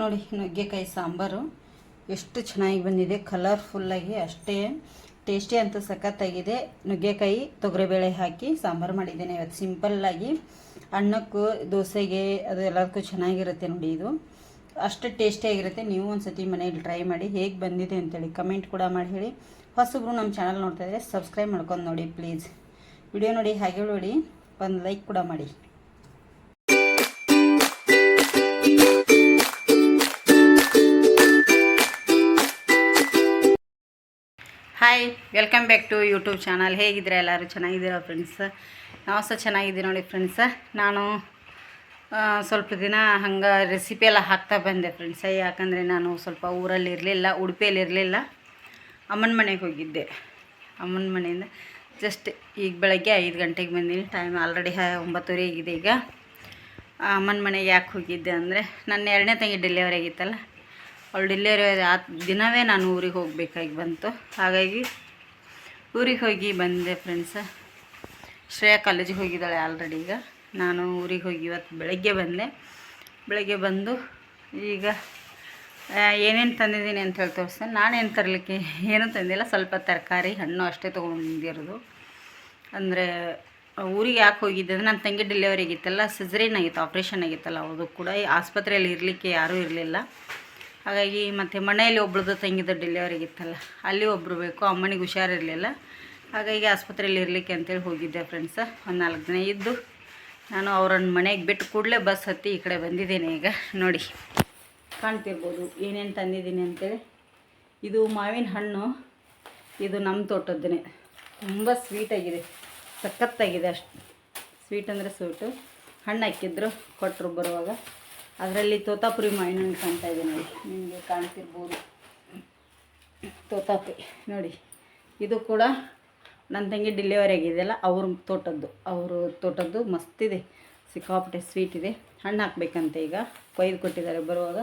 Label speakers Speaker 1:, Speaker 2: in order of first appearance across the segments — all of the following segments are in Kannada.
Speaker 1: ನೋಡಿ, ನುಗ್ಗೆಕಾಯಿ ಸಾಂಬಾರು. ಎಷ್ಟು ಚೆನ್ನಾಗಿ ಬಂದಿದೆ ಕಲರ್ಫುಲ್ಲಾಗಿ ಅಷ್ಟೇ ಟೇಸ್ಟಿ ಅಂತ ಸಖತ್ತಾಗಿದೆ. ನುಗ್ಗೆಕಾಯಿ ತೊಗರಿಬೇಳೆ ಹಾಕಿ ಸಾಂಬಾರು ಮಾಡಿದ್ದೇನೆ ಇವತ್ತು. ಸಿಂಪಲ್ಲಾಗಿ ಅನ್ನಕ್ಕೂ, ದೋಸೆಗೆ, ಅದು ಎಲ್ಲದಕ್ಕೂ ಚೆನ್ನಾಗಿರುತ್ತೆ ನೋಡಿ ಇದು. ಅಷ್ಟು ಟೇಸ್ಟಿಯಾಗಿರುತ್ತೆ ನೀವು ಒಂದು ಸತಿ ಮನೇಲಿ ಟ್ರೈ ಮಾಡಿ, ಹೇಗೆ ಬಂದಿದೆ ಅಂತೇಳಿ ಕಮೆಂಟ್ ಕೂಡ ಮಾಡಿ ಹೇಳಿ. ಹೊಸಬ್ರು ನಮ್ಮ ಚಾನಲ್ ನೋಡ್ತಾ ಇದ್ದರೆ ಸಬ್ಸ್ಕ್ರೈಬ್ ಮಾಡ್ಕೊಂಡು ನೋಡಿ ಪ್ಲೀಸ್ ವಿಡಿಯೋ ನೋಡಿ ಹಾಗೆ ನೋಡಿ ಒಂದು ಲೈಕ್ ಕೂಡ ಮಾಡಿ. Hi welcome back to YouTube channel ಹೇಗಿದ್ದೀರಾ ಎಲ್ಲರೂ? ಚೆನ್ನಾಗಿದ್ದೀರಾ ಫ್ರೆಂಡ್ಸ್ ನಾವು ಸಹ ಚೆನ್ನಾಗಿದ್ದೀವಿ ನೋಡಿ ಫ್ರೆಂಡ್ಸ್ ನಾನು ಸ್ವಲ್ಪ ದಿನ ಹಂಗೆ ರೆಸಿಪಿ ಎಲ್ಲ ಹಾಕ್ತಾ ಬಂದೆ ಫ್ರೆಂಡ್ಸ್ ಯಾಕಂದರೆ ನಾನು ಸ್ವಲ್ಪ ಊರಲ್ಲಿ ಇರಲಿಲ್ಲ, ಉಡುಪಿಯಲ್ಲಿ ಇರಲಿಲ್ಲ. ಅಮ್ಮನ ಮನೆಗೆ ಹೋಗಿದ್ದೆ. ಅಮ್ಮನ ಮನೆಯಿಂದ ಜಸ್ಟ್ ಈಗ ಬೆಳಗ್ಗೆ ಐದು ಗಂಟೆಗೆ ಬಂದೀನಿ. ಟೈಮ್ ಆಲ್ರೆಡಿ ಒಂಬತ್ತುವರೆ ಆಗಿದೆ ಈಗ. ಅಮ್ಮನ ಮನೆಗೆ ಯಾಕೆ ಹೋಗಿದ್ದೆ ಅಂದರೆ, ನನ್ನ ಎರಡನೇ ತಂಗಿ ಡೆಲಿವರಿ ಆಗಿತ್ತಲ್ಲ. ಅವಳು ಡೆಲಿವರಿ ಆ ದಿನವೇ ನಾನು ಊರಿಗೆ ಹೋಗಬೇಕಾಗಿ ಬಂತು. ಹಾಗಾಗಿ ಊರಿಗೆ ಹೋಗಿ ಬಂದೆ ಫ್ರೆಂಡ್ಸ ಶ್ರೇಯಾ ಕಾಲೇಜಿಗೆ ಹೋಗಿದ್ದಾಳೆ ಆಲ್ರೆಡಿ ಈಗ. ನಾನು ಊರಿಗೆ ಹೋಗಿ ಇವತ್ತು ಬೆಳಗ್ಗೆ ಬಂದೆ. ಬೆಳಗ್ಗೆ ಬಂದು ಈಗ ಏನೇನು ತಂದಿದ್ದೀನಿ ಅಂತ ಹೇಳಿ ತೋರಿಸ್ತೇನೆ. ನಾನೇನು ತರಲಿಕ್ಕೆ ಏನೂ ತಂದಿಲ್ಲ. ಸ್ವಲ್ಪ ತರಕಾರಿ, ಹಣ್ಣು ಅಷ್ಟೇ ತೊಗೊಂಡಿರೋದು ಅಂದರೆ, ಊರಿಗೆ ಯಾಕೆ ಹೋಗಿದ್ದೆ ಅಂದರೆ, ನನ್ನ ತಂಗಿ ಡೆಲಿವರಿ ಆಗಿತ್ತಲ್ಲ. ಸಿಸರೇನ್ ಆಗಿತ್ತು ಆಪ್ರೇಷನ್ ಆಗಿತ್ತಲ್ಲ. ಅದು ಕೂಡ ಆಸ್ಪತ್ರೆಯಲ್ಲಿ ಇರಲಿಕ್ಕೆ ಯಾರೂ ಇರಲಿಲ್ಲ. ಹಾಗಾಗಿ ಮತ್ತು ಮನೆಯಲ್ಲಿ ಒಬ್ಳದ್ದು ತಂಗಿದ ಡೆಲಿವರಿ ಇತ್ತಲ್ಲ, ಅಲ್ಲಿ ಒಬ್ಬರು ಬೇಕು, ಅಮ್ಮನಿಗೆ ಹುಷಾರಿರಲಿಲ್ಲ. ಹಾಗಾಗಿ ಆಸ್ಪತ್ರೆಯಲ್ಲಿ ಇರಲಿಕ್ಕೆ ಅಂತೇಳಿ ಹೋಗಿದ್ದೆ ಫ್ರೆಂಡ್ಸ ಒಂದು ನಾಲ್ಕು ದಿನ ಇದ್ದು ನಾನು ಅವ್ರನ್ನ ಮನೆಗೆ ಬಿಟ್ಟು ಕೂಡಲೇ ಬಸ್ ಹತ್ತಿ ಈ ಕಡೆ ಬಂದಿದ್ದೇನೆ ಈಗ, ನೋಡಿ. ಕಾಣ್ತಿರ್ಬೋದು, ಏನೇನು ತಂದಿದ್ದೀನಿ ಅಂತೇಳಿ. ಇದು ಮಾವಿನ ಹಣ್ಣು, ಇದು ನಮ್ಮ ತೋಟದ್ದೇ ತುಂಬ ಸ್ವೀಟಾಗಿದೆ ಸಖತ್ತಾಗಿದೆ ಅಷ್ಟು. ಸ್ವೀಟ್ ಅಂದರೆ ಸ್ವೀಟು ಹಣ್ಣು ಹಾಕಿದ್ರು ಕೊಟ್ಟರು ಬರುವಾಗ. ಅದರಲ್ಲಿ ತೋತಾಪುರಿ ಮಾವಿನ ಹಣ್ಣು ಕಾಣ್ತಾ ಇದೆ ನೋಡಿ. ನಿಮಗೆ ಕಾಣ್ತಿರ್ಬೋದು. ತೋತಾಪುರಿ. ನೋಡಿ, ಇದು ಕೂಡ ನನ್ನ ತಂಗಿ ಡೆಲಿವರಿ ಆಗಿದೆಯಲ್ಲ ಅವ್ರ ತೋಟದ್ದು. ಅವರು ತೋಟದ್ದು ಮಸ್ತಿದೆ ಸಿಕ್ಕಾಪಟ್ಟೆ ಸ್ವೀಟ್ ಇದೆ. ಹಣ್ಣು ಹಾಕ್ಬೇಕಂತೆ ಈಗ. ಕೊಯ್ದು ಕೊಟ್ಟಿದ್ದಾರೆ ಬರುವಾಗ.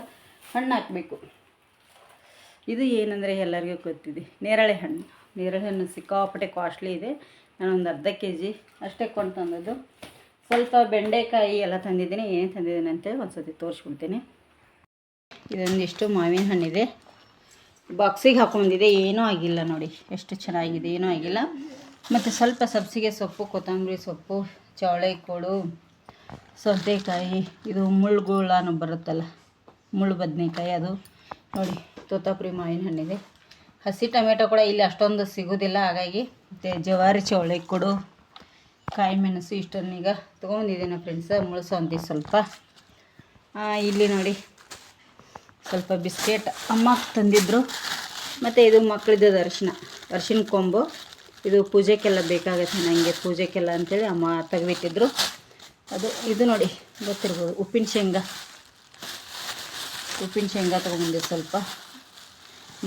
Speaker 1: ಹಣ್ಣು ಹಾಕಬೇಕು. ಇದು ಏನಂದರೆ ಎಲ್ಲರಿಗೂ ಗೊತ್ತಿದೆ. ನೇರಳೆ ಹಣ್ಣು. ನೇರಳೆ ಹಣ್ಣು ಸಿಕ್ಕಾಪಟ್ಟೆ ಕಾಸ್ಟ್ಲಿ ಇದೆ. ನಾನೊಂದು ಅರ್ಧ ಕೆ ಜಿ ಅಷ್ಟೇ ಕೊಂಡು ತಂದದ್ದು ಸ್ವಲ್ಪ ಬೆಂಡೆಕಾಯಿ ಎಲ್ಲ ತಂದಿದ್ದೀನಿ, ಏನು ತಂದಿದ್ದೀನಿ ಅಂತೇಳಿ ಒಂದು ಸತಿ ತೋರಿಸ್ಬಿಡ್ತೀನಿ. ಇದೊಂದಿಷ್ಟು ಮಾವಿನ ಹಣ್ಣಿದೆ. ಬಾಕ್ಸಿಗೆ ಹಾಕೊಂಡಿದೆ ಏನೂ ಆಗಿಲ್ಲ ನೋಡಿ. ಎಷ್ಟು ಚೆನ್ನಾಗಿದೆ, ಏನೂ ಆಗಿಲ್ಲ. ಮತ್ತು ಸ್ವಲ್ಪ ಸಬ್ಸಿಗೆ ಸೊಪ್ಪು, ಕೊತ್ತಂಬರಿ ಸೊಪ್ಪು ಚವಳೆಕೋಳು ಸೌತೆಕಾಯಿ, ಇದು ಮುಳ್ಳುಗುಳಾನು ಬರುತ್ತಲ್ಲ, ಮುಳ್ಳು ಬದನೆಕಾಯಿ ಅದು. ನೋಡಿ, ತೋತಾಪುರಿ ಮಾವಿನ ಹಣ್ಣಿದೆ. ಹಸಿ ಟೊಮೆಟೊ ಕೂಡ ಇಲ್ಲಿ ಅಷ್ಟೊಂದು ಸಿಗೋದಿಲ್ಲ, ಹಾಗಾಗಿ ಮತ್ತು ಜವಾರಿ ಚವಳೆ ಕೊಡು ಕಾಯಿ ಮೆಣಸು ಇಷ್ಟನ್ನೀಗ ತೊಗೊಂಡಿದ್ದೇನೆ ಫ್ರೆಂಡ್ಸ ಅಂತೀವಿ ಸ್ವಲ್ಪ. ಇಲ್ಲಿ ನೋಡಿ. ಸ್ವಲ್ಪ ಬಿಸ್ಕೆಟ್ ಅಮ್ಮ ತಂದಿದ್ದರು ಮತ್ತು ಇದು ಮಕ್ಕಳಿದ್ದ ದರ್ಶನ ಅರಿಶಿನ ಕೊಂಬು. ಇದು ಪೂಜೆಗೆಲ್ಲ ಬೇಕಾಗುತ್ತೆ ನನಗೆ ಪೂಜೆಗೆಲ್ಲ ಅಂತೇಳಿ ಅಮ್ಮ ತೆಗೆದಿಟ್ಟಿದ್ರು. ಅದು, ಇದು ನೋಡಿ, ಗೊತ್ತಿರ್ಬೋದು. ಉಪ್ಪಿನ ಶೇಂಗಾ. ಉಪ್ಪಿನ ಶೇಂಗಾ ತೊಗೊಂಡಿದ್ದೆ ಸ್ವಲ್ಪ.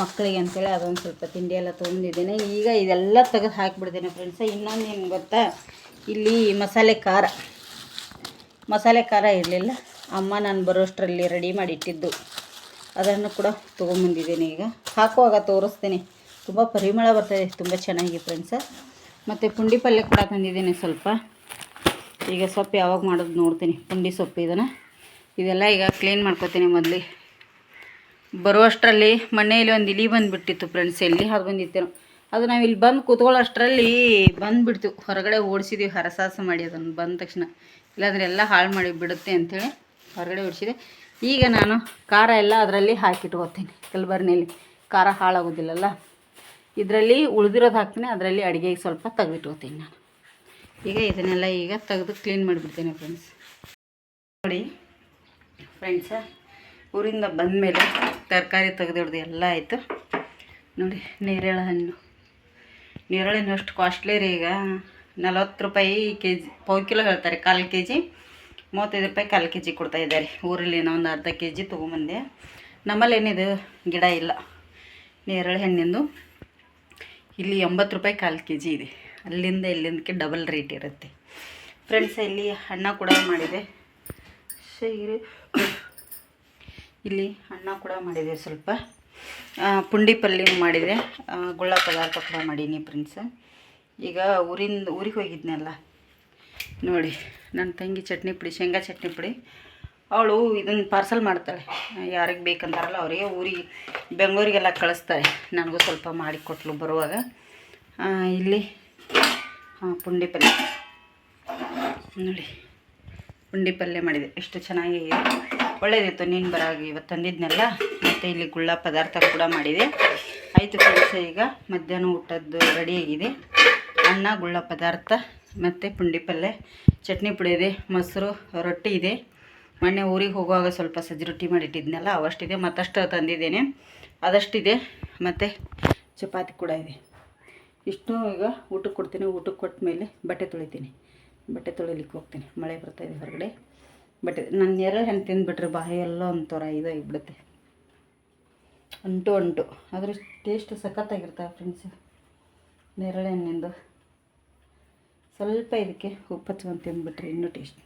Speaker 1: ಮಕ್ಕಳಿಗೆ ಅಂತೇಳಿ ಅದೊಂದು ಸ್ವಲ್ಪ ತಿಂಡಿ ಎಲ್ಲ ತೊಗೊಂಡಿದ್ದೇನೆ. ಈಗ ಇದೆಲ್ಲ ತೆಗೆದು ಹಾಕಿಬಿಡ್ತೇನೆ ಫ್ರೆಂಡ್ಸ ಇನ್ನೊಂದು ಏನು ಗೊತ್ತಾ? ಇಲ್ಲಿ ಮಸಾಲೆ ಖಾರ. ಮಸಾಲೆ ಖಾರ ಇರಲಿಲ್ಲ. ಅಮ್ಮ ನಾನು ಬರೋಷ್ಟರಲ್ಲಿ ರೆಡಿ ಮಾಡಿ ಇಟ್ಟಿದ್ದು ಅದನ್ನು ಕೂಡ ತೊಗೊಂಬಂದಿದ್ದೀನಿ ಈಗ. ಹಾಕುವಾಗ ತೋರಿಸ್ತೀನಿ. ತುಂಬ ಪರಿಮಳ ಬರ್ತದೆ. ತುಂಬ ಚೆನ್ನಾಗಿ ಫ್ರೆಂಡ್ಸ ಮತ್ತು ಪುಂಡಿ ಪಲ್ಯ ಕೂಡ ತಂದಿದ್ದೀನಿ ಸ್ವಲ್ಪ. ಈಗ ಸೊಪ್ಪು ಯಾವಾಗ ಮಾಡೋದು ನೋಡ್ತೀನಿ. ಪುಂಡಿ ಸೊಪ್ಪು ಇದನ್ನು. ಇದೆಲ್ಲ ಈಗ ಕ್ಲೀನ್ ಮಾಡ್ಕೊತೀನಿ ಮೊದಲು. ಬರುವಷ್ಟರಲ್ಲಿ ಮನೆಯಲ್ಲಿ ಒಂದು ಇಲಿ ಬಂದುಬಿಟ್ಟಿತ್ತು ಫ್ರೆಂಡ್ಸ್ ಎಲ್ಲಿ ಅದು ಬಂದಿತ್ತೇನೋ. ಅದು ನಾವು ಇಲ್ಲಿ ಬಂದು ಕೂತ್ಕೊಳ್ಳೋಷ್ಟರಲ್ಲಿ ಬಂದುಬಿಡ್ತೀವಿ. ಹೊರಗಡೆ ಓಡಿಸಿದ್ವಿ ಹರಸಾಸ ಮಾಡಿ ಅದನ್ನು ಬಂದ ತಕ್ಷಣ. ಇಲ್ಲಾಂದರೆ ಎಲ್ಲ ಹಾಳು ಮಾಡಿ ಬಿಡುತ್ತೆ ಅಂಥೇಳಿ ಹೊರಗಡೆ ಓಡಿಸಿದೆ. ಈಗ ನಾನು ಖಾರ ಎಲ್ಲ ಅದರಲ್ಲಿ ಹಾಕಿಟ್ಕೋತೀನಿ ಕಲ್ಬರ್ನಿಯಲ್ಲಿ ಖಾರ ಹಾಳಾಗೋದಿಲ್ಲಲ್ಲ? ಇದರಲ್ಲಿ ಉಳಿದಿರೋದು ಹಾಕ್ತೀನಿ, ಅದರಲ್ಲಿ ಅಡುಗೆಗೆ ಸ್ವಲ್ಪ ತೆಗೆದಿಟ್ಕೋತೀನಿ ನಾನು. ಈಗ ಇದನ್ನೆಲ್ಲ ಈಗ ತೆಗೆದು ಕ್ಲೀನ್ ಮಾಡಿಬಿಡ್ತೀನಿ ಫ್ರೆಂಡ್ಸ್ ನೋಡಿ ಫ್ರೆಂಡ್ಸ ಊರಿಂದ ಬಂದಮೇಲೆ ತರಕಾರಿ ತೆಗೆದಿಡ್ದು ಎಲ್ಲ ಆಯಿತು. ನೋಡಿ, ನೇರಳೆ ಹಣ್ಣು. ನೇರಳೆ ಹಣ್ಣು ಅಷ್ಟು ಕಾಸ್ಟ್ಲಿ ರೀ ಈಗ. ನಲವತ್ತು ರೂಪಾಯಿ ಕೆ ಜಿ ಪಾವು ಕಿಲೋ ಹೇಳ್ತಾರೆ, ಕಾಲು ಕೆ ಜಿ ಮೂವತ್ತೈದು ರೂಪಾಯಿ ಕಾಲು ಕೆ ಜಿ ಕೊಡ್ತಾ ಇದ್ದಾರೆ. ಊರಲ್ಲಿ ಒಂದು ಅರ್ಧ ಕೆ ಜಿ ತೊಗೊಂಬಂದೆ. ನಮ್ಮಲ್ಲಿ ಏನಿದೆ? ಗಿಡ ಇಲ್ಲ. ನೇರಳೆ ಹಣ್ಣಿಂದು. ಇಲ್ಲಿ ಎಂಬತ್ತು ರೂಪಾಯಿ ಕಾಲು ಕೆ ಜಿ ಇದೆ. ಅಲ್ಲಿಂದ ಇಲ್ಲಿಂದಕ್ಕೆ ಡಬಲ್ ರೇಟ್ ಇರುತ್ತೆ. ಫ್ರೆಂಡ್ಸ್ ಇಲ್ಲಿ ಅಣ್ಣ ಕೂಡ ಮಾಡಿದೆ. ಸೈರಿ ಇಲ್ಲಿ ಅಣ್ಣ ಕೂಡ ಮಾಡಿದೆ ಸ್ವಲ್ಪ. ಪುಂಡಿ ಪಲ್ಯ ಮಾಡಿದೆ ಗುಳ್ಳ ಪದಾರ್ಥ ಕೂಡ ಮಾಡೀನಿ ಫ್ರೆಂಡ್ಸ್ ಈಗ ಊರಿಂದ, ಊರಿಗೆ ಹೋಗಿದ್ನಲ್ಲ, ನೋಡಿ ನನ್ನ ತಂಗಿ ಚಟ್ನಿ ಪುಡಿ, ಶೇಂಗಾ ಚಟ್ನಿ ಪುಡಿ, ಅವಳು ಇದನ್ನು ಪಾರ್ಸಲ್ ಮಾಡ್ತಾಳೆ. ಯಾರಿಗೆ ಬೇಕಂತಾರಲ್ಲ ಅವರಿಗೆ ಊರಿಗೆ, ಬೆಂಗಳೂರಿಗೆಲ್ಲ ಕಳಿಸ್ತಾಳೆ ನನಗೂ ಸ್ವಲ್ಪ ಮಾಡಿ ಕೊಟ್ಲು ಬರುವಾಗ. ಇಲ್ಲಿ ಪುಂಡಿ ಪಲ್ಯ. ನೋಡಿ, ಪುಂಡಿ ಪಲ್ಯ ಮಾಡಿದೆ. ಎಷ್ಟು ಚೆನ್ನಾಗಿ, ಒಳ್ಳೇದಿತ್ತು, ನೀನು ಬರಾಗ ಇವತ್ತು ತಂದಿದ್ನೆಲ್ಲ? ಮತ್ತು ಇಲ್ಲಿ ಗುಳ್ಳ ಪದಾರ್ಥ ಕೂಡ ಮಾಡಿದೆ. ಆಯಿತು ಕೆಲಸ ಈಗ ಮಧ್ಯಾಹ್ನ ಊಟದ್ದು ರೆಡಿಯಾಗಿದೆ ಅನ್ನ, ಗುಳ್ಳ ಪದಾರ್ಥ ಮತ್ತು ಪುಂಡಿ ಪಲ್ಯ ಚಟ್ನಿ ಪುಡಿ ಇದೆ, ಮೊಸರು, ರೊಟ್ಟಿ ಇದೆ. ಮೊನ್ನೆ ಊರಿಗೆ ಹೋಗುವಾಗ ಸ್ವಲ್ಪ ಸಜ್ಜಿ ರೊಟ್ಟಿ ಮಾಡಿಟ್ಟಿದ್ನಲ್ಲ, ಅವಷ್ಟಿದೆ. ಮತ್ತಷ್ಟು ತಂದಿದ್ದೇನೆ. ಅದಷ್ಟಿದೆ, ಮತ್ತು ಚಪಾತಿ ಕೂಡ ಇದೆ. ಇಷ್ಟು ಈಗ ಊಟಕ್ಕೆ ಕೊಡ್ತೀನಿ. ಊಟಕ್ಕೆ ಕೊಟ್ಟ ಮೇಲೆ ಬಟ್ಟೆ ತೊಳಿತೀನಿ. ಬಟ್ಟೆ ತೊಳಿಲಿಕ್ಕೆ ಹೋಗ್ತೀನಿ. ಮಳೆ ಬರ್ತಾಯಿದೆ ಹೊರಗಡೆ. ಬಟ್ಟೆ ನನ್ನ ನೆರಳು ಹೆಣ್ಣು ತಿಂದುಬಿಟ್ರೆ ಬಾಯಿ ಎಲ್ಲ ಒಂಥರ ಇದಾಗಿಬಿಡುತ್ತೆ ಅಂಟು ಅಂಟು. ಅದ್ರ ಟೇಸ್ಟ್ ಸಖತ್ತಾಗಿರ್ತವೆ ಫ್ರೆಂಡ್ಸ್ ನೇರಳೆ ಹಣ್ಣಿಂದು ಸ್ವಲ್ಪ ಇದಕ್ಕೆ ಉಪ್ಪು ಹಚ್ಕೊಂಡು ತಿಂದ್ಬಿಟ್ರೆ ಇನ್ನೂ ಟೇಸ್ಟ್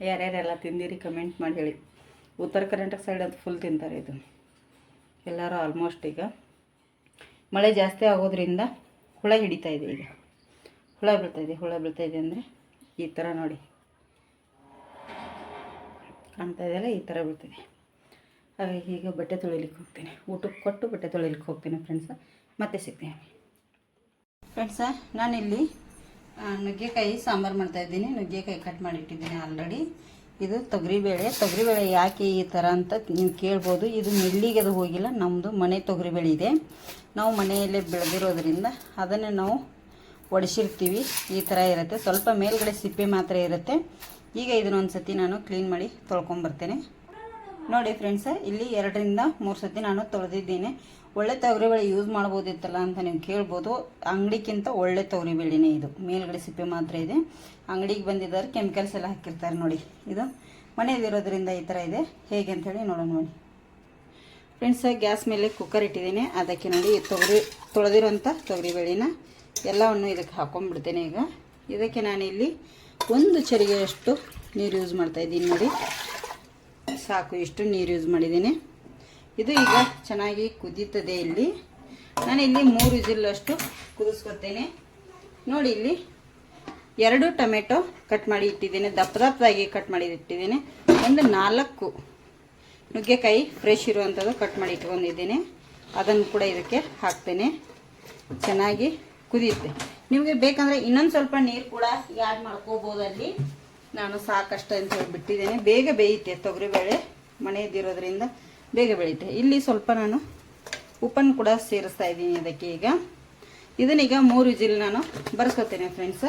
Speaker 1: ಯಾರ್ಯಾರೆಲ್ಲ ತಿಂದಿರಿ ಕಮೆಂಟ್ ಮಾಡಿ ಹೇಳಿ. ಉತ್ತರ ಕರ್ನಾಟಕ ಸೈಡ್ ಅಂತ ಫುಲ್ ತಿಂತಾರೆ ಇದು. ಎಲ್ಲರೂ ಆಲ್ಮೋಸ್ಟ್ ಈಗ. ಮಳೆ ಜಾಸ್ತಿ ಆಗೋದ್ರಿಂದ ಹುಳ ಹಿಡಿತಾ ಇದೆ ಈಗ. ಹುಳ ಬೀಳ್ತಾಯಿದೆ ಹುಳ ಬೀಳ್ತಾಯಿದೆ ಅಂದರೆ ಈ ಥರ ನೋಡಿ. ಕಾಣ್ತಾ ಇದೆಯಲ್ಲ ಈ ಥರ ಬೀಳ್ತಿದೆ. ಹಾಗಾಗಿ ಈಗ ಬಟ್ಟೆ ತೊಳಿಲಿಕ್ಕೆ ಹೋಗ್ತೀನಿ. ಊಟಕ್ಕೆ ಕೊಟ್ಟು ಬಟ್ಟೆ ತೊಳಿಲಿಕ್ಕೆ ಹೋಗ್ತೀನಿ ಫ್ರೆಂಡ್ಸ ಮತ್ತೆ ಸಿಗ್ತೀನಿ. ಫ್ರೆಂಡ್ಸ ನಾನಿಲ್ಲಿ ನುಗ್ಗೆಕಾಯಿ ಸಾಂಬಾರು ಮಾಡ್ತಾಯಿದ್ದೀನಿ ನುಗ್ಗೆಕಾಯಿ ಕಟ್ ಮಾಡಿಟ್ಟಿದ್ದೀನಿ ಆಲ್ರೆಡಿ ಇದು ತೊಗರಿಬೇಳೆ. ತೊಗರಿಬೇಳೆ ಯಾಕೆ ಈ ಥರ ಅಂತ ನೀವು ಕೇಳ್ಬೋದು. ಇದು ಮಿಲ್ಲಿಗೆ ಅದು ಹೋಗಿಲ್ಲ. ನಮ್ಮದು ಮನೆ ತೊಗರಿಬೇಳೆ ಇದೆ. ನಾವು ಮನೆಯಲ್ಲೇ ಬೆಳೆದಿರೋದ್ರಿಂದ ಅದನ್ನು ನಾವು ಒಡಿಸಿರ್ತೀವಿ. ಈ ಥರ ಇರುತ್ತೆ. ಸ್ವಲ್ಪ ಮೇಲ್ಗಡೆ ಸಿಪ್ಪೆ ಮಾತ್ರ ಇರುತ್ತೆ. ಈಗ ಇದನ್ನೊಂದು ಸತಿ ನಾನು ಕ್ಲೀನ್ ಮಾಡಿ ತೊಳ್ಕೊಂಬರ್ತೇನೆ ನೋಡಿ ಫ್ರೆಂಡ್ಸ ಇಲ್ಲಿ ಎರಡರಿಂದ ಮೂರು ಸತಿ ನಾನು ತೊಳೆದಿದ್ದೇನೆ. ಒಳ್ಳೆ ತೊಗರಿಬೇಳೆ ಯೂಸ್ ಮಾಡ್ಬೋದಿತ್ತಲ್ಲ ಅಂತ ನೀವು ಕೇಳ್ಬೋದು. ಅಂಗಡಿಗಿಂತ ಒಳ್ಳೆ ತೊಗರಿಬೇಳೆನೇ ಇದು. ಮೇಲ್ಗಡೆ ಸಿಪ್ಪೆ ಮಾತ್ರ ಇದೆ. ಅಂಗಡಿಗೆ ಬಂದಿದ್ದಾರೆ ಕೆಮಿಕಲ್ಸ್ ಎಲ್ಲ ಹಾಕಿರ್ತಾರೆ ನೋಡಿ. ಇದು ಮನೆಯಲ್ಲಿರೋದ್ರಿಂದ ಈ ಥರ ಇದೆ. ಹೇಗೆ ಅಂಥೇಳಿ ನೋಡೋಣ ನೋಡಿ. ಫ್ರೆಂಡ್ಸ್ ಗ್ಯಾಸ್ ಮೇಲೆ ಕುಕ್ಕರ್ ಇಟ್ಟಿದ್ದೀನಿ. ಅದಕ್ಕೆ ನೋಡಿ ತೊಗರಿ ತೊಳೆದಿರೋಂಥ ತೊಗರಿಬೇಳೆನ ಎಲ್ಲವನ್ನು ಇದಕ್ಕೆ ಹಾಕೊಂಡ್ಬಿಡ್ತೇನೆ ಈಗ. ಇದಕ್ಕೆ ನಾನಿಲ್ಲಿ ಒಂದು ಚರಿಗೆಯಷ್ಟು ನೀರು ಯೂಸ್ ಮಾಡ್ತಾ ಇದ್ದೀನಿ ನೋಡಿ. ಸಾಕು, ಇಷ್ಟು ನೀರು ಯೂಸ್ ಮಾಡಿದ್ದೀನಿ. ಇದು ಈಗ ಚೆನ್ನಾಗಿ ಕುದೀತದೆ ಇಲ್ಲಿ. ನಾನು ಇಲ್ಲಿ ಮೂರು ವಿಸಿಲಷ್ಟು ಕುದಿಸ್ಕೊತೇನೆ. ನೋಡಿ ಇಲ್ಲಿ ಎರಡು ಟೊಮೆಟೊ ಕಟ್ ಮಾಡಿ ಇಟ್ಟಿದ್ದೇನೆ ದಪ್ಪ ದಪ್ಪದಾಗಿ ಕಟ್ ಮಾಡಿ ಇಟ್ಟಿದ್ದೇನೆ. ಒಂದು ನಾಲ್ಕು ನುಗ್ಗೆಕಾಯಿ ಫ್ರೆಶ್ ಇರುವಂಥದ್ದು ಕಟ್ ಮಾಡಿ ಇಟ್ಕೊಂಡಿದ್ದೇನೆ. ಅದನ್ನು ಕೂಡ ಇದಕ್ಕೆ ಹಾಕ್ತೇನೆ. ಚೆನ್ನಾಗಿ ಕುದಿಯುತ್ತೆ. ನಿಮಗೆ ಬೇಕಂದ್ರೆ ಇನ್ನೊಂದು ಸ್ವಲ್ಪ ನೀರು ಕೂಡ ಯಾಡ್ ಮಾಡ್ಕೋಬಹುದು ಅಲ್ಲಿ. ನಾನು ಸಾಕಷ್ಟು ಅಂತ ಹೇಳಿ ಬಿಟ್ಟಿದ್ದೇನೆ ಬೇಗ ಬೇಯುತ್ತೆ ತೊಗರಿಬೇಳೆ ಮನೆಯದಿರೋದ್ರಿಂದ ಬೇಗ ಬೆಳೆಯುತ್ತೆ ಇಲ್ಲಿ ಸ್ವಲ್ಪ ನಾನು ಉಪ್ಪನ್ನು ಕೂಡ ಸೇರಿಸ್ತಾ ಇದ್ದೀನಿ ಅದಕ್ಕೆ ಈಗ. ಇದನ್ನೀಗ ಮೂರು ಜಿಲ್ ನಾನು ಬರ್ಸ್ಕೊತೇನೆ ಫ್ರೆಂಡ್ಸ್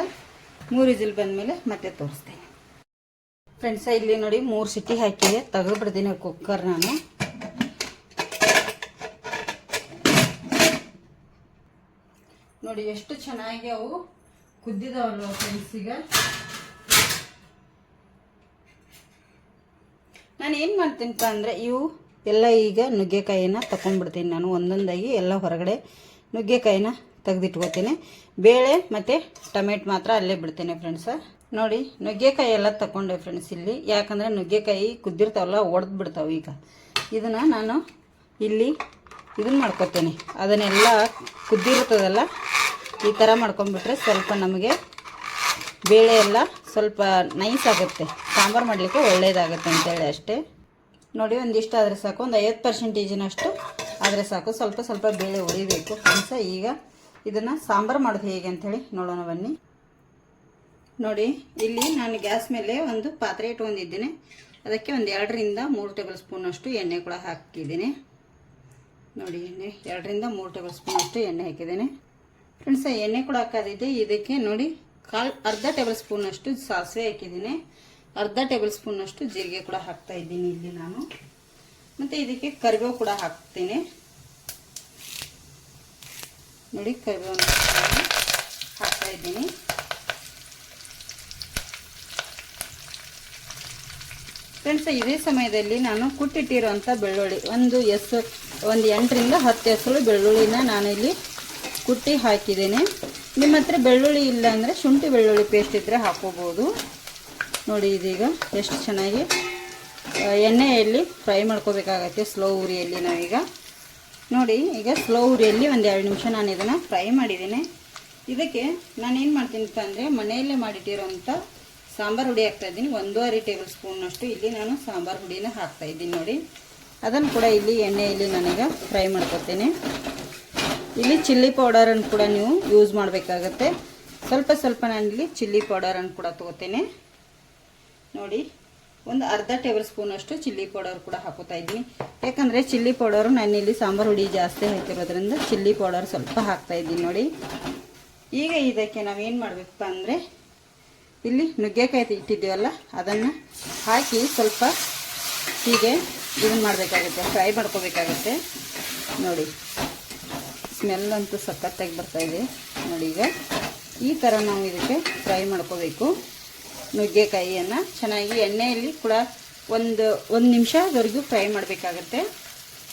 Speaker 1: ಮೂರು ವಿಝಿಲ್ ಬಂದ ಮೇಲೆ ಮತ್ತೆ ತೋರಿಸ್ತೇನೆ. ಫ್ರೆಂಡ್ಸ ಇಲ್ಲಿ ನೋಡಿ ಮೂರು ಸಿಟಿ ಹಾಕಿದೆ. ತೆಗೆದು ಬಿಡ್ತೀನಿ ಕುಕ್ಕರ್ ನಾನು. ನೋಡಿ ಎಷ್ಟು ಚೆನ್ನಾಗಿ ಅವು ಕುದ್ದಿದವಲ್ಲ ಫ್ರೆಂಡ್ಸ್ ಈಗ. ನಾನು ಏನು ಮಾಡ್ತೀನಪ್ಪ ಅಂದರೆ ಇವು ಎಲ್ಲ ಈಗ ನುಗ್ಗೆಕಾಯಿನ ತಗೊಂಡ್ಬಿಡ್ತೀನಿ ನಾನು ಒಂದೊಂದಾಗಿ ಎಲ್ಲ ಹೊರಗಡೆ ನುಗ್ಗೆಕಾಯಿನ ತೆಗೆದಿಟ್ಕೋತೀನಿ. ಬೇಳೆ ಮತ್ತು ಟೊಮೆಟೊ ಮಾತ್ರ ಅಲ್ಲೇ ಬಿಡ್ತೀನಿ ಫ್ರೆಂಡ್ಸ ನೋಡಿ ನುಗ್ಗೆಕಾಯಿ ಎಲ್ಲ ತಗೊಂಡೆ ಫ್ರೆಂಡ್ಸ್ ಇಲ್ಲಿ. ಯಾಕಂದರೆ ನುಗ್ಗೆಕಾಯಿ ಕುದ್ದಿರ್ತಾವಲ್ಲ, ಒಡೆದು ಬಿಡ್ತಾವೆ ಈಗ. ಇದನ್ನು ನಾನು ಇಲ್ಲಿ ಇದನ್ನು ಮಾಡ್ಕೊತೀನಿ. ಅದನ್ನೆಲ್ಲ ಕುದ್ದಿರ್ತದಲ್ಲ, ಈ ಥರ ಮಾಡ್ಕೊಂಬಿಟ್ರೆ ಸ್ವಲ್ಪ ನಮಗೆ ಬೇಳೆ ಎಲ್ಲ ಸ್ವಲ್ಪ ನೈಸ್ ಆಗುತ್ತೆ. ಸಾಂಬಾರು ಮಾಡಲಿಕ್ಕೆ ಒಳ್ಳೆಯದಾಗುತ್ತೆ ಅಂತೇಳಿ ಅಷ್ಟೇ. ನೋಡಿ, ಒಂದಿಷ್ಟು ಆದರೆ ಸಾಕು. ಒಂದು ಐವತ್ತು ಪರ್ಸೆಂಟೇಜಿನಷ್ಟು ಆದರೆ ಸಾಕು. ಸ್ವಲ್ಪ ಸ್ವಲ್ಪ ಬೇಳೆ ಉಳಿಬೇಕು ಫ್ರೆಂಡ್ಸ. ಈಗ ಇದನ್ನು ಸಾಂಬಾರು ಮಾಡೋದು ಹೇಗೆ ಅಂಥೇಳಿ ನೋಡೋಣ ಬನ್ನಿ. ನೋಡಿ, ಇಲ್ಲಿ ನಾನು ಗ್ಯಾಸ್ ಮೇಲೆ ಒಂದು ಪಾತ್ರೆ ಇಟ್ಕೊಂಡಿದ್ದೀನಿ. ಅದಕ್ಕೆ ಒಂದು ಎರಡರಿಂದ ಮೂರು ಟೇಬಲ್ ಸ್ಪೂನಷ್ಟು ಎಣ್ಣೆ ಕೂಡ ಹಾಕಿದ್ದೀನಿ. ನೋಡಿ, ಎಣ್ಣೆ, ಎರಡರಿಂದ ಮೂರು ಟೇಬಲ್ ಸ್ಪೂನ್ ಅಷ್ಟು ಎಣ್ಣೆ ಹಾಕಿದ್ದೇನೆ. ಫ್ರೆಂಡ್ಸ್ ಎಣ್ಣೆ ಕೂಡ ಹಾಕೋದಿದೆ ಇದಕ್ಕೆ ನೋಡಿ, ಕಾಲು, ಅರ್ಧ ಟೇಬಲ್ ಸ್ಪೂನಷ್ಟು ಸಾಸಿವೆ ಹಾಕಿದ್ದೀನಿ. ಅರ್ಧ ಟೇಬಲ್ ಸ್ಪೂನಷ್ಟು ಜೀರಿಗೆ ಕೂಡ ಹಾಕ್ತಾ ಇದ್ದೀನಿ ಇಲ್ಲಿ ನಾನು. ಮತ್ತು ಇದಕ್ಕೆ ಕರಿಬೇವು ಕೂಡ ಹಾಕ್ತೀನಿ. ನೋಡಿ ಕರಿಬೇವು ಹಾಕ್ತಾ ಇದ್ದೀನಿ. ಫ್ರೆಂಡ್ಸ್ ಇದೇ ಸಮಯದಲ್ಲಿ ನಾನು ಕುಟ್ಟಿಟ್ಟಿರುವಂಥ ಬೆಳ್ಳುಳ್ಳಿ, ಒಂದು ಎಸ್, ಒಂದು ಎಂಟರಿಂದ ಹತ್ತು ಹೆಸರು ಬೆಳ್ಳುಳ್ಳಿನ ನಾನಿಲ್ಲಿ ಕುಟ್ಟಿ ಹಾಕಿದ್ದೇನೆ. ನಿಮ್ಮ ಹತ್ರ ಬೆಳ್ಳುಳ್ಳಿ ಇಲ್ಲ ಅಂದರೆ ಶುಂಠಿ ಬೆಳ್ಳುಳ್ಳಿ ಪೇಸ್ಟ್ ಇದ್ದರೆ ಹಾಕೋಬೋದು. ನೋಡಿ, ಇದೀಗ ಎಷ್ಟು ಚೆನ್ನಾಗಿ ಎಣ್ಣೆಯಲ್ಲಿ ಫ್ರೈ ಮಾಡ್ಕೋಬೇಕಾಗತ್ತೆ ಸ್ಲೋ ಉರಿಯಲ್ಲಿ ನಾವೀಗ. ನೋಡಿ, ಈಗ ಸ್ಲೋ ಉರಿಯಲ್ಲಿ ಒಂದು ಎರಡು ನಿಮಿಷ ನಾನು ಇದನ್ನು ಫ್ರೈ ಮಾಡಿದ್ದೀನಿ. ಇದಕ್ಕೆ ನಾನೇನು ಮಾಡ್ತೀನಿ ಅಂತಂದರೆ ಮನೆಯಲ್ಲೇ ಮಾಡಿಟ್ಟಿರೋಂಥ ಸಾಂಬಾರು ಹುಡಿ ಹಾಕ್ತಾ ಇದ್ದೀನಿ. ಒಂದೂವರೆ ಟೇಬಲ್ ಸ್ಪೂನ್ನಷ್ಟು ಇಲ್ಲಿ ನಾನು ಸಾಂಬಾರು ಹುಡಿನ ಹಾಕ್ತಾ ಇದ್ದೀನಿ ನೋಡಿ. ಅದನ್ನು ಕೂಡ ಇಲ್ಲಿ ಎಣ್ಣೆಯಲ್ಲಿ ನನಗೆ ಫ್ರೈ ಮಾಡ್ಕೊತೀನಿ. ಇಲ್ಲಿ ಚಿಲ್ಲಿ ಪೌಡರನ್ನು ಕೂಡ ನೀವು ಯೂಸ್ ಮಾಡಬೇಕಾಗತ್ತೆ. ಸ್ವಲ್ಪ ಸ್ವಲ್ಪ ನಾನಿಲ್ಲಿ ಚಿಲ್ಲಿ ಪೌಡರನ್ನು ಕೂಡ ತೊಗೋತೇನೆ. ನೋಡಿ, ಒಂದು ಅರ್ಧ ಟೇಬಲ್ ಸ್ಪೂನಷ್ಟು ಚಿಲ್ಲಿ ಪೌಡರ್ ಕೂಡ ಹಾಕೋತಾ ಇದ್ದೀನಿ. ಯಾಕಂದರೆ ಚಿಲ್ಲಿ ಪೌಡರು ನಾನಿಲ್ಲಿ ಸಾಂಬಾರು ಹುಡಿ ಜಾಸ್ತಿ ಹಾಕಿರೋದ್ರಿಂದ ಚಿಲ್ಲಿ ಪೌಡರ್ ಸ್ವಲ್ಪ ಹಾಕ್ತಾ ಇದ್ದೀನಿ ನೋಡಿ. ಈಗ ಇದಕ್ಕೆ ನಾವೇನು ಮಾಡಬೇಕಪ್ಪ ಅಂದರೆ ಇಲ್ಲಿ ನುಗ್ಗೆಕಾಯಿ ಇಟ್ಟಿದ್ದೀವಲ್ಲ, ಅದನ್ನು ಹಾಕಿ ಸ್ವಲ್ಪ ಹೀಗೆ ಇದನ್ನು ಮಾಡಬೇಕಾಗುತ್ತೆ, ಫ್ರೈ ಮಾಡ್ಕೋಬೇಕಾಗುತ್ತೆ. ನೋಡಿ ಸ್ಮೆಲ್ ಅಂತೂ ಸಖತ್ತಾಗಿ ಬರ್ತಾ ಇದೆ. ನೋಡಿ ಈಗ, ಈ ಥರ ನಾವು ಇದಕ್ಕೆ ಫ್ರೈ ಮಾಡ್ಕೋಬೇಕು. ನುಗ್ಗೆಕಾಯಿಯನ್ನು ಚೆನ್ನಾಗಿ ಎಣ್ಣೆಯಲ್ಲಿ ಕೂಡ ಒಂದು ಒಂದು ನಿಮಿಷದವರೆಗೂ ಫ್ರೈ ಮಾಡಬೇಕಾಗತ್ತೆ.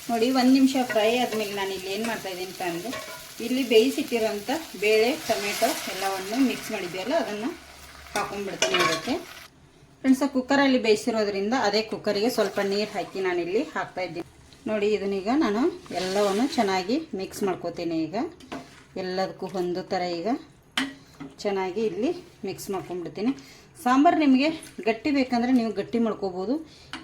Speaker 1: ನೋಡಿ, ಒಂದು ನಿಮಿಷ ಫ್ರೈ ಆದಮೇಲೆ ನಾನು ಇಲ್ಲಿ ಏನು ಮಾಡ್ತಾ ಇದ್ದೀನಿ ಅಂತ ಅಂದರೆ, ಇಲ್ಲಿ ಬೇಯಿಸಿಟ್ಟಿರೋಂಥ ಬೇಳೆ, ಟೊಮೆಟೊ ಎಲ್ಲವನ್ನು ಮಿಕ್ಸ್ ಮಾಡಿದ್ವಲ್ಲ ಅದನ್ನು ಹಾಕೊಂಡ್ಬಿಡ್ತೀನಿ ಇದಕ್ಕೆ ಫ್ರೆಂಡ್ಸ್ ಕುಕ್ಕರಲ್ಲಿ ಬೇಯಿಸಿರೋದ್ರಿಂದ ಅದೇ ಕುಕ್ಕರಿಗೆ ಸ್ವಲ್ಪ ನೀರು ಹಾಕಿ ನಾನಿಲ್ಲಿ ಹಾಕ್ತಾ ಇದ್ದೀನಿ. ನೋಡಿ, ಇದನ್ನೀಗ ನಾನು ಎಲ್ಲವನ್ನು ಚೆನ್ನಾಗಿ ಮಿಕ್ಸ್ ಮಾಡ್ಕೋತೀನಿ ಈಗ. ಎಲ್ಲದಕ್ಕೂ ಒಂದು ಥರ ಈಗ ಚೆನ್ನಾಗಿ ಇಲ್ಲಿ ಮಿಕ್ಸ್ ಮಾಡ್ಕೊಂಡ್ಬಿಡ್ತೀನಿ. ಸಾಂಬಾರು ನಿಮಗೆ ಗಟ್ಟಿ ಬೇಕಂದರೆ ನೀವು ಗಟ್ಟಿ ಮಾಡ್ಕೋಬೋದು.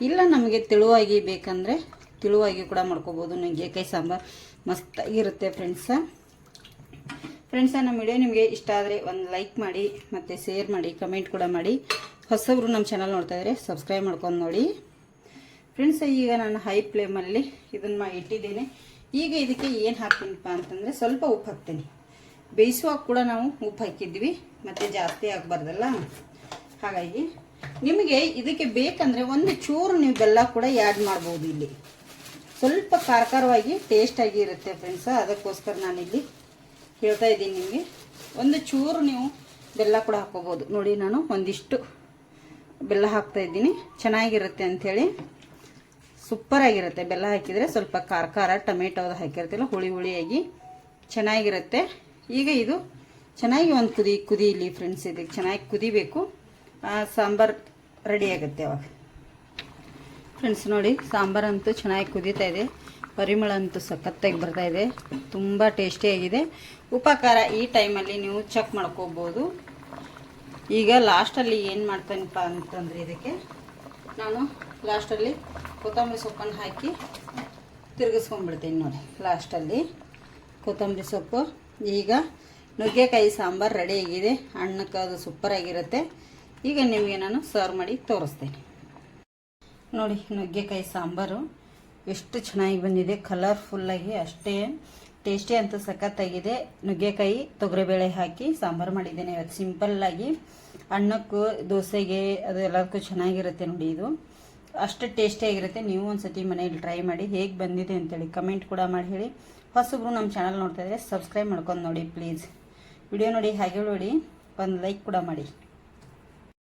Speaker 1: ಇಲ್ಲ ನಮಗೆ ತೆಳುವಾಗಿ ಬೇಕಂದರೆ ತೆಳುವಾಗಿ ಕೂಡ ಮಾಡ್ಕೋಬೋದು. ನುಗ್ಗೆಕಾಯಿ ಸಾಂಬಾರು ಮಸ್ತಾಗಿರುತ್ತೆ ಫ್ರೆಂಡ್ಸ ಫ್ರೆಂಡ್ಸ ನಮ್ಮ ವಿಡಿಯೋ ನಿಮಗೆ ಇಷ್ಟ ಆದರೆ ಒಂದು ಲೈಕ್ ಮಾಡಿ, ಮತ್ತು ಶೇರ್ ಮಾಡಿ ಕಮೆಂಟ್ ಕೂಡ ಮಾಡಿ. ಹೊಸಬ್ರು ನಮ್ಮ ಚಾನಲ್ ನೋಡ್ತಾ ಇದ್ದಾರೆ ಸಬ್ಸ್ಕ್ರೈಬ್ ಮಾಡ್ಕೊಂಡು ನೋಡಿ. ಫ್ರೆಂಡ್ಸ್ ಈಗ ನಾನು ಹೈ ಫ್ಲೇಮಲ್ಲಿ ಇದನ್ನು ಇಟ್ಟಿದ್ದೇನೆ. ಈಗ ಇದಕ್ಕೆ ಏನು ಹಾಕ್ತೀನಪ್ಪ ಅಂತಂದರೆ ಸ್ವಲ್ಪ ಉಪ್ಪು ಹಾಕ್ತೀನಿ. ಬೇಯಿಸುವಾಗ ಕೂಡ ನಾವು ಉಪ್ಪು ಹಾಕಿದ್ವಿ, ಮತ್ತು ಜಾಸ್ತಿ ಆಗಬಾರ್ದಲ್ಲ? ಹಾಗಾಗಿ ನಿಮಗೆ ಇದಕ್ಕೆ ಬೇಕಂದರೆ ಒಂದು ಚೂರು ನೀವು ಬೆಲ್ಲ ಕೂಡ ಆ್ಯಡ್ ಮಾಡ್ಬೋದು ಇಲ್ಲಿ. ಸ್ವಲ್ಪ ಖಾರ ಖಾರವಾಗಿ ಟೇಸ್ಟಾಗಿ ಇರುತ್ತೆ ಫ್ರೆಂಡ್ಸ ಅದಕ್ಕೋಸ್ಕರ ನಾನಿಲ್ಲಿ ಹೇಳ್ತಾ ಇದ್ದೀನಿ ನಿಮಗೆ. ಒಂದು ಚೂರು ನೀವು ಬೆಲ್ಲ ಕೂಡ ಹಾಕ್ಕೋಬೋದು ನೋಡಿ ನಾನು ಒಂದಿಷ್ಟು ಬೆಲ್ಲ ಹಾಕ್ತಾ ಇದ್ದೀನಿ. ಚೆನ್ನಾಗಿರುತ್ತೆ ಅಂಥೇಳಿ. ಸೂಪರಾಗಿರುತ್ತೆ ಬೆಲ್ಲ ಹಾಕಿದರೆ. ಸ್ವಲ್ಪ ಖಾರ ಖಾರ ಟೊಮೆಟೋದು ಹಾಕಿರ್ತಿಲ್ಲ ಹುಳಿ ಹುಳಿಯಾಗಿ ಚೆನ್ನಾಗಿರುತ್ತೆ. ಈಗ ಇದು ಚೆನ್ನಾಗಿ ಒಂದು ಕುದಿ ಕುದೀಲಿ ಫ್ರೆಂಡ್ಸ್, ಇದಕ್ಕೆ ಚೆನ್ನಾಗಿ ಕುದಿಬೇಕು. ಸಾಂಬಾರು ರೆಡಿ ಆಗುತ್ತೆ ಅವಾಗ. ಫ್ರೆಂಡ್ಸ್ ನೋಡಿ ಸಾಂಬಾರಂತೂ ಚೆನ್ನಾಗಿ ಕುದೀತಾ ಇದೆ. ಪರಿಮಳ ಅಂತೂ ಸಖತ್ತಾಗಿ ಬರ್ತಾ ಇದೆ. ತುಂಬ ಟೇಸ್ಟಿಯಾಗಿದೆ ಉಪಕಾರ ಈ ಟೈಮಲ್ಲಿ ನೀವು ಚೆಕ್ ಮಾಡ್ಕೋಬೋದು. ಈಗ ಲಾಸ್ಟಲ್ಲಿ ಏನು ಮಾಡ್ತೇನಪ್ಪ ಅಂತಂದರೆ ಇದಕ್ಕೆ ನಾನು ಲಾಸ್ಟಲ್ಲಿ ಕೊತ್ತಂಬರಿ ಸೊಪ್ಪನ್ನು ಹಾಕಿ ತಿರುಗಿಸ್ಕೊಂಡ್ಬಿಡ್ತೀನಿ ನೋಡಿ. ಲಾಸ್ಟಲ್ಲಿ ಕೊತ್ತಂಬರಿ ಸೊಪ್ಪು. ಈಗ ನುಗ್ಗೆಕಾಯಿ ಸಾಂಬಾರು ರೆಡಿ ಆಗಿದೆ. ಹಣ್ಣಕ್ಕೆ ಅದು ಸೂಪರಾಗಿರುತ್ತೆ ಈಗ ನಿಮಗೆ ನಾನು ಸರ್ವ್ ಮಾಡಿ ತೋರಿಸ್ತೇನೆ. ನೋಡಿ, ನುಗ್ಗೆಕಾಯಿ ಸಾಂಬಾರು. ಎಷ್ಟು ಚೆನ್ನಾಗಿ ಬಂದಿದೆ ಕಲರ್ಫುಲ್ಲಾಗಿ ಅಷ್ಟೇ ಟೇಸ್ಟಿ ಅಂತ ಸಖತ್ತಾಗಿದೆ. ನುಗ್ಗೆಕಾಯಿ, ತೊಗರಿಬೇಳೆ ಹಾಕಿ ಸಾಂಬಾರು ಮಾಡಿದ್ದೇನೆ. ಇವತ್ತು ಸಿಂಪಲ್ಲಾಗಿ ಅನ್ನಕ್ಕೂ, ದೋಸೆಗೆ, ಅದು ಎಲ್ಲದಕ್ಕೂ ಚೆನ್ನಾಗಿರುತ್ತೆ ನೋಡಿ ಇದು. ಅಷ್ಟು ಟೇಸ್ಟಿಯಾಗಿರುತ್ತೆ ನೀವು ಒಂದು ಸತಿ ಮನೆಯಲ್ಲಿ ಟ್ರೈ ಮಾಡಿ ಹೇಗೆ ಬಂದಿದೆ ಅಂತೇಳಿ ಕಮೆಂಟ್ ಕೂಡ ಮಾಡಿ ಹೇಳಿ. ಹೊಸಬ್ರು ನಮ್ಮ ಚಾನಲ್ ನೋಡ್ತಾ ಇದ್ದರೆ ಸಬ್ಸ್ಕ್ರೈಬ್ ಮಾಡ್ಕೊಂಡು ನೋಡಿ ಪ್ಲೀಸ್ ವಿಡಿಯೋ ನೋಡಿ ಹಾಗೆ ನೋಡಿ ಒಂದು ಲೈಕ್ ಕೂಡ ಮಾಡಿ.